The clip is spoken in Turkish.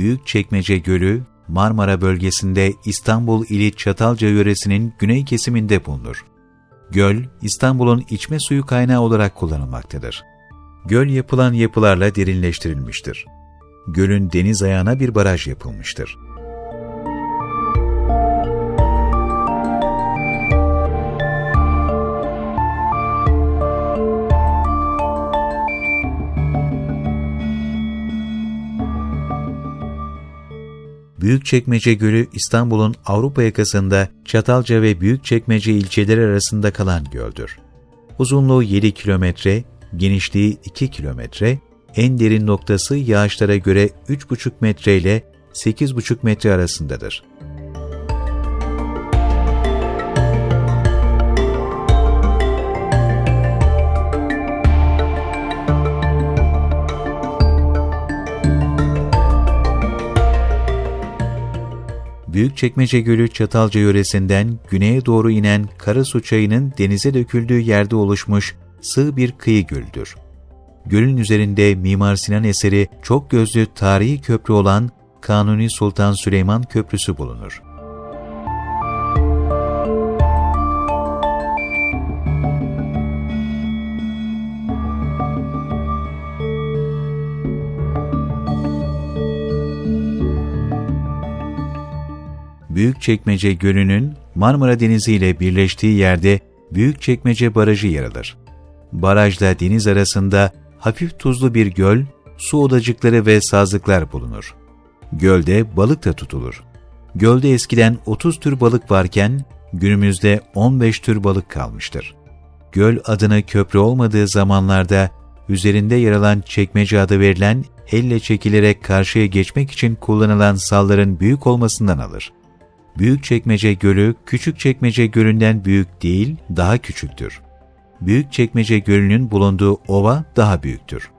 Büyükçekmece Gölü, Marmara bölgesinde İstanbul ili Çatalca yöresinin güney kesiminde bulunur. Göl, İstanbul'un içme suyu kaynağı olarak kullanılmaktadır. Göl yapılan yapılarla derinleştirilmiştir. Gölün deniz ayağına bir baraj yapılmıştır. Büyükçekmece Gölü İstanbul'un Avrupa yakasında Çatalca ve Büyükçekmece ilçeleri arasında kalan göldür. Uzunluğu 7 kilometre, genişliği 2 kilometre, en derin noktası yağışlara göre 3,5 metre ile 8,5 metre arasındadır. Büyükçekmece Gölü Çatalca yöresinden güneye doğru inen Karasu Çayı'nın denize döküldüğü yerde oluşmuş sığ bir kıyı gölüdür. Gölün üzerinde Mimar Sinan eseri çok gözlü tarihi köprü olan Kanuni Sultan Süleyman Köprüsü bulunur. Büyükçekmece Gölü'nün Marmara Denizi ile birleştiği yerde Büyükçekmece Barajı yer alır. Barajla deniz arasında hafif tuzlu bir göl, su odacıkları ve sazlıklar bulunur. Gölde balık da tutulur. Gölde eskiden 30 tür balık varken günümüzde 15 tür balık kalmıştır. Göl adını köprü olmadığı zamanlarda üzerinde yer alan çekmece adı verilen elle çekilerek karşıya geçmek için kullanılan salların büyük olmasından alır. Büyükçekmece Gölü, Küçükçekmece Gölü'nden büyük değil, daha küçüktür. Büyükçekmece Gölü'nün bulunduğu ova daha büyüktür.